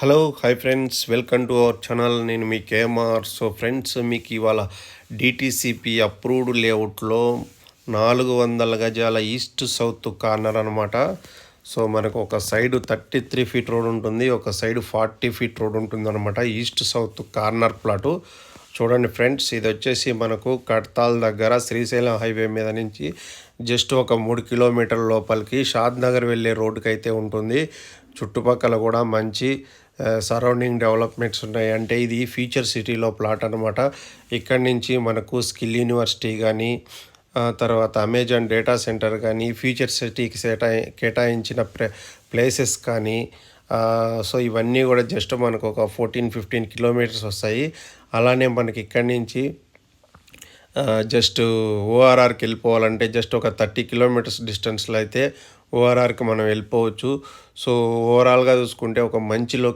Hello hi friends welcome to our channel నేను మీ KMR so friends మీకు ఇవాళ డిటీసీపీ అప్రూవ్డ్ లేఅవుట్లో నాలుగు వందల గజాల ఈస్ట్ సౌత్ కార్నర్ అనమాట సో మనకు ఒక side thirty three feet road ఉంటుంది. ఒక సైడ్ ఫార్టీ ఫీట్ రోడ్ ఉంటుంది అనమాట ఈస్ట్ సౌత్ కార్నర్ ప్లాటు చూడండి ఫ్రెండ్స్ ఇది వచ్చేసి మనకు కడ్తాల్ దగ్గర శ్రీశైలం హైవే మీద నుంచి జస్ట్ ఒక మూడు కిలోమీటర్ల లోపలికి షాద్ నగర్ వెళ్ళే రోడ్డుకి అయితే ఉంటుంది. చుట్టుపక్కల కూడా మంచి సరౌండింగ్ డెవలప్మెంట్స్ ఉన్నాయి. అంటే ఇది ఫ్యూచర్ సిటీలో ప్లాట్ అనమాట ఇక్కడి నుంచి మనకు స్కిల్ యూనివర్సిటీ కానీ తర్వాత అమెజాన్ డేటా సెంటర్ కానీ ఫ్యూచర్ సిటీకి కేటాయి కేటాయించిన ప్రే ప్లేసెస్ కానీ సో ఇవన్నీ కూడా జస్ట్ మనకు ఒక ఫోర్టీన్ ఫిఫ్టీన్ కిలోమీటర్స్ వస్తాయి. అలానే మనకి ఇక్కడి నుంచి జస్ట్ ఓఆర్ఆర్కి వెళ్ళిపోవాలంటే జస్ట్ ఒక థర్టీ కిలోమీటర్స్ డిస్టెన్స్లో అయితే ఓఆర్ఆర్కి మనం వెళ్ళిపోవచ్చు. సో ఓవరాల్గా చూసుకుంటే ఒక మంచి లొకేషన్